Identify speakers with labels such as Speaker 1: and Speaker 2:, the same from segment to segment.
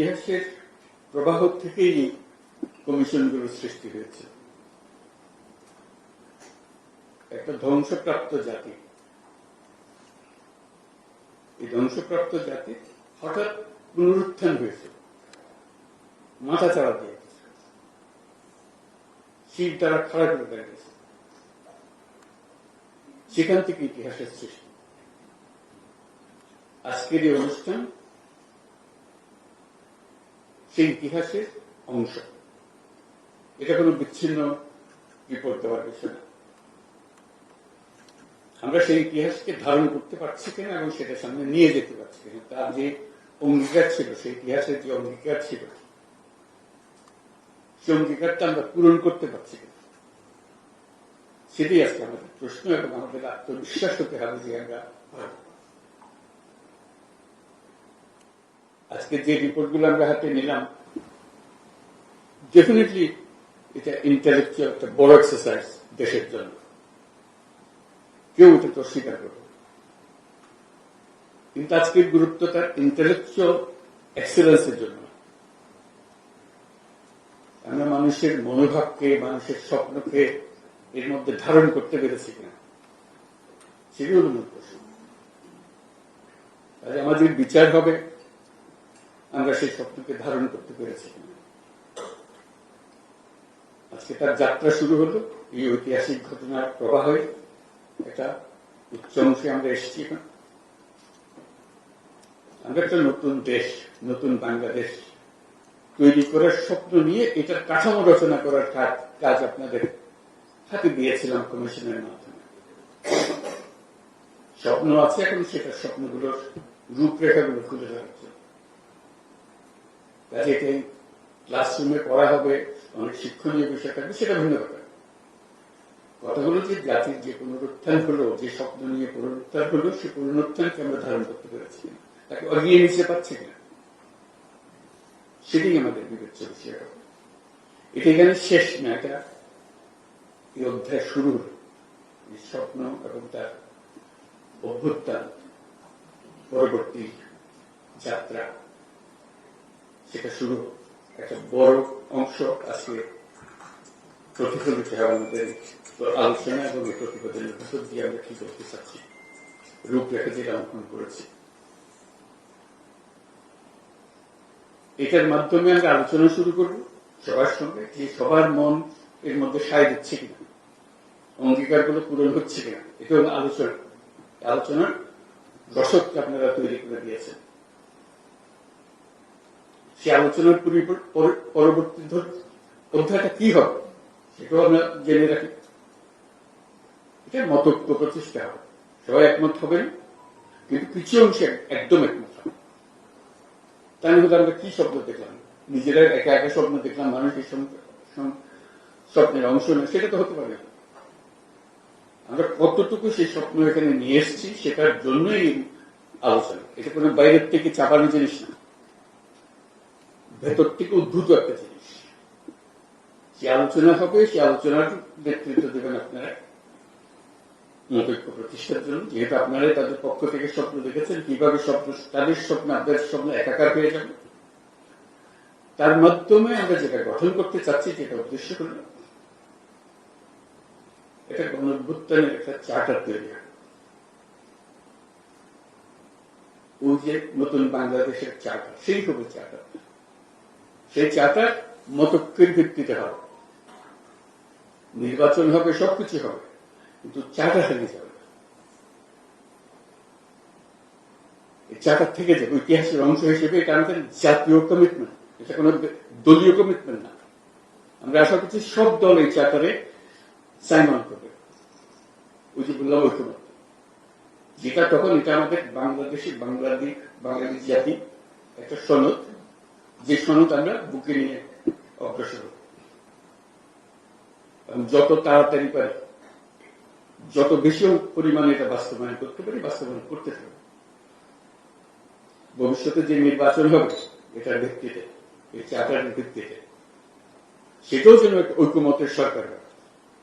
Speaker 1: ইতিহাসের প্রবাহ থেকেই এই কমিশনগুলোর সৃষ্টি হয়েছে। একটা ধ্বংসপ্রাপ্ত জাতি। এই ধ্বংসপ্রাপ্ত জাতি হঠাৎ পুনরুত্থান হয়েছে। মাথা চাড়া দিয়ে শীত দ্বারা খারাপ করে দাঁড়িয়েছে সেখান থেকে ইতিহাসের সৃষ্টি। আজকের এই অনুষ্ঠান সেই ইতিহাসের অংশ। এটা কোনো বিচ্ছিন্ন রিপোর্ট দেওয়ার বিষয় না। আমরা সেই ইতিহাসকে ধারণ করতে পারছি কিনা এবং সেটা সামনে নিয়ে যেতে পারছি কিনা, তার যে অঙ্গীকার ছিল, সেই ইতিহাসের যে অঙ্গীকার ছিল, সেই অঙ্গীকারটা আমরা পূরণ করতে পারছি কিনা, সেটাই আজকে আমাদের প্রশ্ন এবং আমাদের আত্মবিশ্বাস হতে হবে যে আমরা আজকে যে রিপোর্টগুলো আমরা হাতে নিলাম ডেফিনেটলি এটা ইন্টালেকচুয়াল একটা বড় এক্সারসাইজ দেশের জন্য। কেউ এটা তো স্বীকার করবে কিন্তু আজকের গুরুত্ব তার ইন্টালেকচুয়াল এক্সেলেন্সের জন্য। আমরা মানুষের মনোভাবকে, মানুষের স্বপ্নকে এর মধ্যে ধারণ করতে পেরেছি কিনা সেটি হল মূল প্রশ্ন আমাদের বিচার হবে। আমরা সেই স্বপ্নকে ধারণ করতে পেরেছি। আজকে তার যাত্রা শুরু হলো। এই ঐতিহাসিক ঘটনার প্রবাহে একটা উচ্চ অংশে আমরা এসেছি এখন। আমরা একটা নতুন দেশ, নতুন বাংলাদেশ তৈরি করার স্বপ্ন নিয়ে এটার কাঠামো রচনা করার কাজ কাজ আপনাদের হাতে দিয়েছিলাম কমিশনের মাধ্যমে। স্বপ্ন আছে এখন, সেটা স্বপ্নগুলোর রূপরেখাগুলো খুলে ধরার জন্য। এটাই ক্লাসরুমে পড়া হবে, অনেক শিক্ষণীয় বিষয় থাকবে, সেটা ভিন্ন ব্যাপার। কথা হলো যে জাতির যে পুনরুত্থান হলো, যে স্বপ্ন নিয়ে পুনরুত্থান হলো, সে পুনরুত্থানকে আমরা ধারণ করতে পেরেছি। তাকে এগিয়ে নিতে পারছি কিনা? সেটাই আমাদের বিবেচ্য বিষয় এটা এখানে শেষ না, এটা এই অধ্যায় শুরু হলো এই স্বপ্ন এবং তার অভ্যুত্থান, পরবর্তী যাত্রা। সেটা শুরু একটা বড় অংশ আজকে প্রতিফলিত হয় আমাদের আলোচনা এবং এই প্রতিবেদনের ভিতর দিয়ে আমরা কি করতে চাচ্ছি? রূপরেখা যেটা অঙ্কন করেছি। এটার মাধ্যমে আমরা আলোচনা শুরু করব। সবার সঙ্গে যে সবার মন এর মধ্যে সায় দিচ্ছে কিনা, অঙ্গীকারগুলো পূরণ হচ্ছে কিনা এটা হলো আলোচনা। আলোচনার দশককে আপনারা তৈরি করে দিয়েছেন। সে আলোচনার পরি- পর- পরবর্তী অধ্যায়টা কি হবে, সেটাও আমরা জেনে রাখি। এটা মতৈক্য প্রতিষ্ঠা হবে। সবাই একমত হবেন, কিন্তু কিছু অংশে একদম একমত হবে। তাই হলে আমরা কি স্বপ্ন দেখলাম? নিজেরা একা একা স্বপ্ন দেখলাম মানুষের স্বপ্নের অংশ নেই সেটা তো হতে পারে। আমরা কতটুকু সেই স্বপ্ন এখানে নিয়ে এসেছি, সেটার জন্যই আলোচনা। এটা কোনো বাইরের থেকে চাপানো জিনিস না। ভেতর থেকে উদ্ভূত একটা জিনিস সে আলোচনা হবে সে আলোচনার নেতৃত্ব দেবেন আপনারা? মতৈক্য প্রতিষ্ঠার জন্য, যেহেতু আপনারা তাদের পক্ষ থেকে স্বপ্ন দেখেছেন, কীভাবে স্বপ্ন, তাদের স্বপ্ন, আপনাদের স্বপ্ন একাকার হয়ে যাবে। তার মাধ্যমে আমরা যেটা গঠন করতে চাচ্ছি, যেটা উদ্দেশ্য হল, এটা গণভ্যুত্থানের একটা চার্টার তৈরি ওই যে নতুন বাংলাদেশের চার্টার সেই হবে চার্টার। সেই চার্টার মতৈক্যের ভিত্তিতে হবে। নির্বাচন হবে, সবকিছু হবে, কিন্তু চার্টার হারিয়ে যাবে চার্টার থেকে যাবে ইতিহাসের অংশ হিসেবে এটা আমাদের জাতীয় কমিটমেন্ট এটা কোনো দলীয় কমিটমেন্ট না। আমরা আশা করছি সব দল এই চার্টারে সাইন অন করবে। ওই যে বললাম ঐক্যমত যেটা তখন এটা আমাদের বাংলাদেশের বাংলাদেশ, বাঙালি জাতি, একটা সনদ। যে সনদ আমরা বুকে নিয়ে অগ্রসর যত তাড়াতাড়ি পারি, যত বেশি পরিমাণে এটা বাস্তবায়ন করতে পারি, বাস্তবায়ন করতে পারি ভবিষ্যতে যে নির্বাচন হবে, এটার ভিত্তিতে, এই চার্টারের ভিত্তিতে, সেটাও যেন ঐক্যমতের সরকার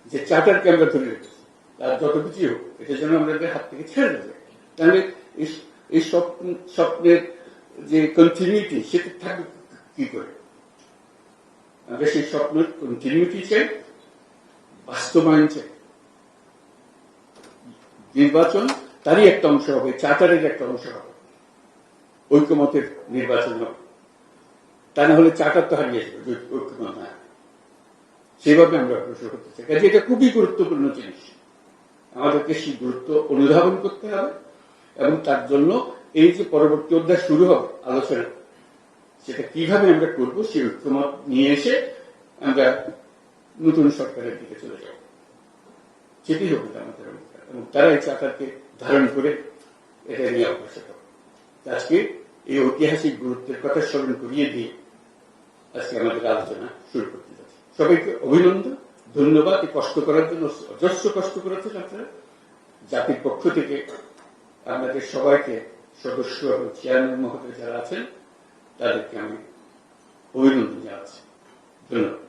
Speaker 1: যে চার্টারকে আমরা ধরে রেখেছি। আর যত কিছু হোক, এটা যেন আমাদের হাত থেকে ছেড়ে দেবে তাহলে এই- এই স্বপ্ন- স্বপ্নের যে কন্টিনিউটি সেটা থাকবে কি করে? আমরা সেই স্বপ্নের কন্টিনিউটি চাই? বাস্তবায়ন চাই। নির্বাচন তারই একটা অংশ হবে, চার্টারের একটা অংশ হবে। ঐক্যমতের নির্বাচন হবে। তা না হলে চার্টার তো হারিয়ে যাবে ঐক্যমত না। সেভাবে আমরা অগ্রসর করতে চাই। কাজে এটা খুবই গুরুত্বপূর্ণ জিনিস। আমাদেরকে সেই গুরুত্ব অনুধাবন করতে হবে এবং তার জন্য এই যে পরবর্তী অধ্যায় শুরু হবে, আলোচনা সেটা কীভাবে আমরা করব সেই ঐক্যমত নিয়ে এসে আমরা নতুন সরকারের দিকে চলে যাব। সেটি হবে আমাদের অঙ্গীকার। এবং তারা এই চাকারকে ধারণ করে এটা নিয়ে অগ্রসর হবে। আজকে এই ঐতিহাসিক গুরুত্বের কথা স্মরণ করিয়ে দিয়ে আজকে আমাদের আলোচনা শুরু করতে যাচ্ছি। সবাইকে অভিনন্দন, ধন্যবাদ। এই কষ্ট করার জন্য, অজস্র কষ্ট করেছেন আপনারা। জাতির পক্ষ থেকে আপনাদের সবাইকে সদস্য এবং চেয়ারম্যান মহোদয় যারা আছেন তাদেরকে আমি অভিনন্দন জানাচ্ছি ধন্যবাদ